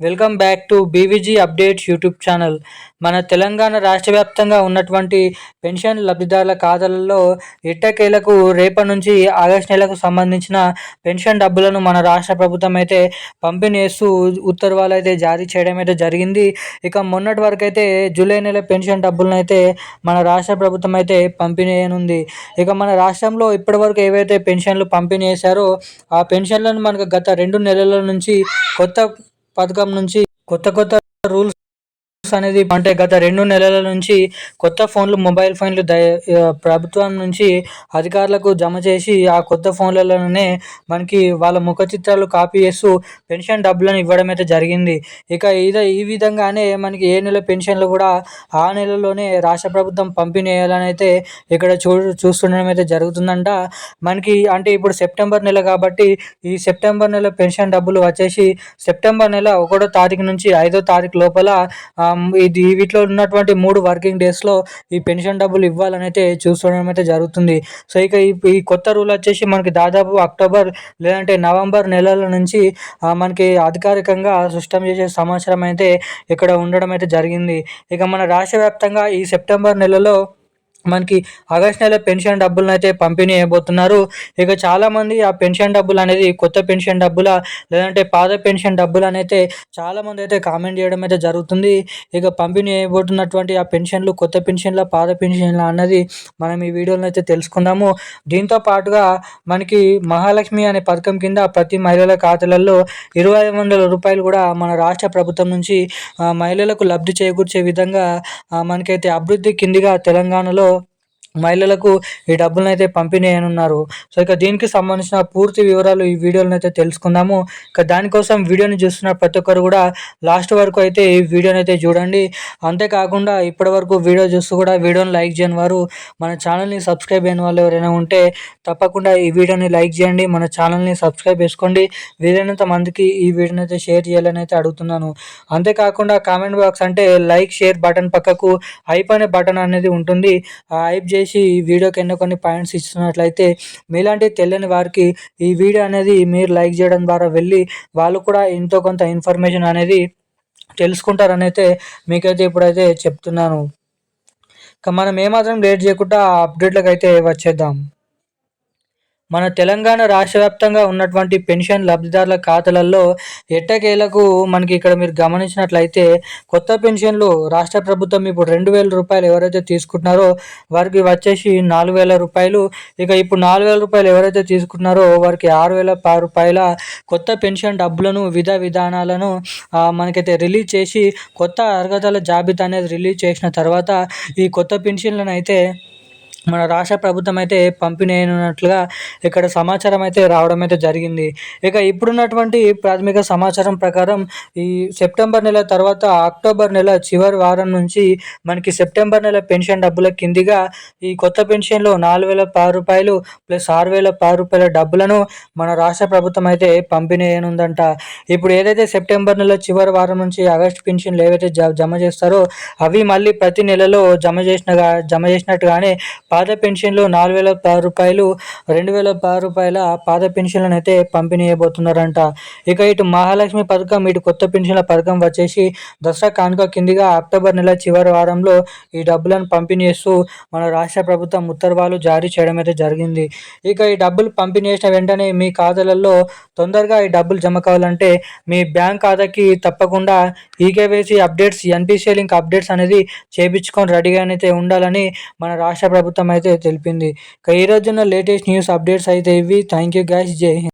Welcome back to BVG updates YouTube channel. మన తెలంగాణ రాష్ట్ర వ్యాప్తంగా ఉన్నటువంటి పెన్షన్ లబ్ధిదారుల ఖాతాలలో ఇట్టకేలకు రేపటి నుంచి ఆగస్టు నెలకు సంబంధించిన పెన్షన్ డబ్బులను మన రాష్ట్ర ప్రభుత్వం అయితే పంపిణీ చేస్తూ ఉత్తర్వులు అయితే జారీ చేయడం అయితే జరిగింది. ఇక మొన్నటి వరకు అయితే జూలై నెల పెన్షన్ డబ్బులను అయితే మన రాష్ట్ర ప్రభుత్వం అయితే పంపిణీ చేయనుంది. ఇక మన రాష్ట్రంలో ఇప్పటివరకు ఏవైతే పెన్షన్లు పంపిణీ చేశారో ఆ పెన్షన్లను మనకు గత రెండు నెలల నుంచి కొత్త పథకం నుంచి కొత్త కొత్త రూల్స్ అనేది అంటే గత రెండు నెలల నుంచి కొత్త ఫోన్లు మొబైల్ ఫోన్లు దయ ప్రభుత్వం నుంచి అధికారులకు జమ చేసి ఆ కొత్త ఫోన్లలోనే మనకి వాళ్ళ ముఖ చిత్రాలు కాపీ చేస్తూ పెన్షన్ డబ్బులను ఇవ్వడం అయితే జరిగింది. ఇక ఇదే ఈ విధంగానే మనకి ఏ నెల పెన్షన్లు కూడా ఆ నెలలోనే రాష్ట్ర ప్రభుత్వం పంపిణీ చేయాలని అయితే ఇక్కడ చూ చూస్తుండడం అయితే జరుగుతుందంట. మనకి అంటే ఇప్పుడు సెప్టెంబర్ నెల కాబట్టి ఈ సెప్టెంబర్ నెల పెన్షన్ డబ్బులు వచ్చేసి సెప్టెంబర్ నెల ఒకటో తారీఖు నుంచి ఐదో తారీఖు లోపల ఇది వీటిలో ఉన్నటువంటి మూడు వర్కింగ్ డేస్లో ఈ పెన్షన్ డబ్బులు ఇవ్వాలని అయితే చూసుకోవడం అయితే జరుగుతుంది. సో ఇక ఈ కొత్త రూల్ వచ్చేసి మనకి దాదాపు అక్టోబర్ లేదంటే నవంబర్ నెలల నుంచి మనకి అధికారికంగా సిస్టమ్ చేసే సమాచారం అయితే ఇక్కడ ఉండడం అయితే జరిగింది. ఇక మన రాష్ట్ర వ్యాప్తంగా ఈ సెప్టెంబర్ నెలలో మనకి ఆగస్ట్ నెల పెన్షన్ డబ్బులను అయితే పంపిణీ చేయబోతున్నారు. ఇక చాలామంది ఆ పెన్షన్ డబ్బులు అనేది కొత్త పెన్షన్ డబ్బుల లేదంటే పాత పెన్షన్ డబ్బులు అయితే చాలామంది అయితే కామెంట్ చేయడం అయితే జరుగుతుంది. ఇక పంపిణీ చేయబోతున్నటువంటి ఆ పెన్షన్లు కొత్త పెన్షన్ల పాత పెన్షన్ల అన్నది మనం ఈ వీడియోలో అయితే తెలుసుకుందాము. దీంతో పాటుగా మనకి మహాలక్ష్మి అనే పథకం కింద ప్రతి మహిళల ఖాతాలలో ఇరవై వందల రూపాయలు కూడా మన రాష్ట్ర ప్రభుత్వం నుంచి మహిళలకు లబ్ధి చేకూర్చే విధంగా మనకైతే అభివృద్ధి కిందిగా తెలంగాణలో మహిళలకు ఈ డబ్బులను అయితే పంపిణీ ఉన్నారు సో ఇక దీనికి సంబంధించిన పూర్తి వివరాలు ఈ వీడియోలను అయితే తెలుసుకుందాము. ఇక దానికోసం వీడియోని చూస్తున్న ప్రతి ఒక్కరు కూడా లాస్ట్ వరకు అయితే ఈ వీడియోని అయితే చూడండి. అంతేకాకుండా ఇప్పటి వరకు వీడియో చూస్తూ కూడా వీడియోని లైక్ చేయని వారు మన ఛానల్ని సబ్స్క్రైబ్ అయిన వాళ్ళు ఎవరైనా ఉంటే తప్పకుండా ఈ వీడియోని లైక్ చేయండి. మన ఛానల్ని సబ్స్క్రైబ్ చేసుకోండి. వీలైనంత మందికి ఈ వీడియోని అయితే షేర్ చేయాలని అయితే అడుగుతున్నాను. అంతేకాకుండా కామెంట్ బాక్స్ అంటే లైక్ షేర్ బటన్ పక్కకు హైప్ అనే బటన్ అనేది ఉంటుంది. ఆ హైప్ చేసి ఈ వీడియోకి ఎన్నో కొన్ని పాయింట్స్ ఇస్తున్నట్లయితే మీలాంటి తెలియని వారికి ఈ వీడియో అనేది మీరు లైక్ చేయడం ద్వారా వెళ్ళి వాళ్ళు కూడా ఎంతో కొంత ఇన్ఫర్మేషన్ అనేది తెలుసుకుంటారని అయితే మీకైతే ఇప్పుడైతే చెప్తున్నాను. మనం ఏమాత్రం లేట్ చేయకుండా అప్డేట్లకు అయితే వచ్చేద్దాం. మన తెలంగాణ రాష్ట్ర వ్యాప్తంగా ఉన్నటువంటి పెన్షన్ లబ్ధిదారుల ఖాతాలలో ఎట్టకేలకు మనకి ఇక్కడ మీరు గమనించినట్లయితే కొత్త పెన్షన్లు రాష్ట్ర ప్రభుత్వం ఇప్పుడు రెండు వేల రూపాయలు ఎవరైతే తీసుకుంటున్నారో వారికి వచ్చేసి నాలుగు వేల రూపాయలు. ఇక ఇప్పుడు నాలుగు వేల రూపాయలు ఎవరైతే తీసుకుంటున్నారో వారికి ఆరు వేల రూపాయల కొత్త పెన్షన్ డబ్బులను విధ విధానాలను మనకైతే రిలీజ్ చేసి కొత్త అర్హతల జాబితా అనేది రిలీజ్ చేసిన తర్వాత ఈ కొత్త పెన్షన్లను అయితే మన రాష్ట్ర ప్రభుత్వం అయితే పంపిణీ అయినట్లుగా ఇక్కడ సమాచారం అయితే రావడం అయితే జరిగింది. ఇక ఇప్పుడున్నటువంటి ప్రాథమిక సమాచారం ప్రకారం ఈ సెప్టెంబర్ నెల తర్వాత అక్టోబర్ నెల చివరి వారం నుంచి మనకి సెప్టెంబర్ నెల పెన్షన్ డబ్బుల కిందిగా ఈ కొత్త పెన్షన్లో నాలుగు వేల పది రూపాయలు ప్లస్ ఆరు వేల పది రూపాయల డబ్బులను మన రాష్ట్ర ప్రభుత్వం అయితే పంపిణీ అయినుందంట ఇప్పుడు ఏదైతే సెప్టెంబర్ నెల చివరి వారం నుంచి ఆగస్టు పెన్షన్లు ఏవైతే జమ చేస్తారో అవి మళ్ళీ ప్రతి నెలలో జమ చేసిన జమ చేసినట్టుగానే పాత పెన్షన్లు నాలుగు వేల పది రూపాయలు రెండు వేల పది రూపాయల పాత పెన్షన్లను అయితే పంపిణీ చేయబోతున్నారంట ఇక ఇటు మహాలక్ష్మి పథకం ఇటు కొత్త పెన్షన్ల పథకం వచ్చేసి దసరా కానుక కిందిగా అక్టోబర్ నెల చివరి వారంలో ఈ డబ్బులను పంపిణీ చేస్తూ మన రాష్ట్ర ప్రభుత్వం ఉత్తర్వులు జారీ చేయడం అయితే జరిగింది. ఇక ఈ డబ్బులు పంపిణీ చేసిన వెంటనే మీ ఖాతాలలో తొందరగా ఈ డబ్బులు జమ కావాలంటే మీ బ్యాంక్ ఖాతాకి తప్పకుండా eKYC updates NPCI link updates అనేది చేపించుకొని రెడీగా అయితే ఉండాలని మన రాష్ట్ర ప్రభుత్వం ప్రభుత్వం అయితే తెలిపింది ఇక ఈ రోజున లేటెస్ట్ న్యూస్ అప్డేట్స్ అయితే ఇవి థ్యాంక్ యూ గ్యాస్ జై హింద్